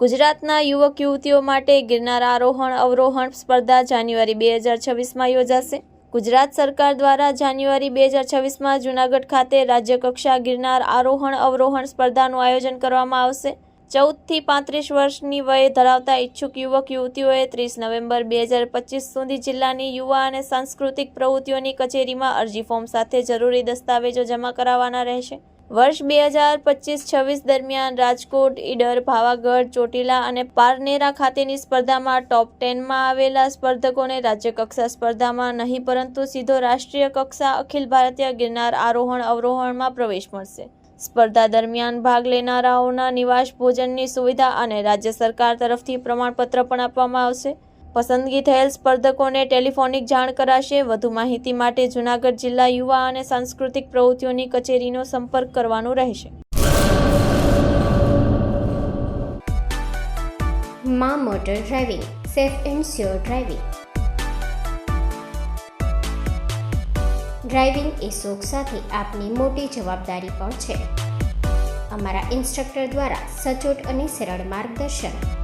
ગુજરાતના યુવક યુવતીઓ માટે ગિરનાર આરોહણ, અવરોહણ સ્પર્ધા જાન્યુઆરી બે હજાર છવ્વીસમાં યોજાશે. ગુજરાત સરકાર દ્વારા જાન્યુઆરી બે હજાર છવ્વીસમાં જૂનાગઢ ખાતે રાજ્યકક્ષા ગિરનાર આરોહણ, અવરોહણ સ્પર્ધાનું આયોજન કરવામાં આવશે. ચૌદથી પાંત્રીસ વર્ષની વયે ધરાવતા ઈચ્છુક યુવક યુવતીઓએ ત્રીસ નવેમ્બર બે હજાર પચીસ સુધી જિલ્લાની યુવા અને સાંસ્કૃતિક પ્રવૃત્તિઓની કચેરીમાં અરજી ફોર્મ સાથે જરૂરી દસ્તાવેજો જમા કરાવવાના રહેશે. વર્ષ બે હજાર પચીસ છવ્વીસ દરમિયાન રાજકોટ, ઈડર, ભાવાગઢ, ચોટીલા અને પારનેરા ખાતેની સ્પર્ધામાં ટોપ ટેનમાં આવેલા સ્પર્ધકોને રાજ્યકક્ષા સ્પર્ધામાં નહીં, પરંતુ સીધો રાષ્ટ્રીય કક્ષા અખિલ ભારતીય ગિરનાર આરોહણ અવરોહણમાં પ્રવેશ મળશે. સ્પર્ધા દરમિયાન ભાગ લેનારાઓના નિવાસ ભોજનની સુવિધા અને રાજ્ય સરકાર તરફથી પ્રમાણપત્ર પણ આપવામાં આવશે. પસંદગી થયેલ સ્પર્ધકોને ટેલિફોનિક જાણ કરાશે. વધુ માહિતી માટે જૂનાગઢ જિલ્લા યુવા અને સાંસ્કૃતિક પ્રવૃત્તિઓની કચેરીનો સંપર્ક કરવાનો રહેશે. મા motor driving, safe and sure driving. Driving એ શોખ સાથે આપની મોટી જવાબદારી પણ છે. અમારા ઇન્સ્ટ્રક્ટર દ્વારા સચોટ અને સરળ માર્ગદર્શન.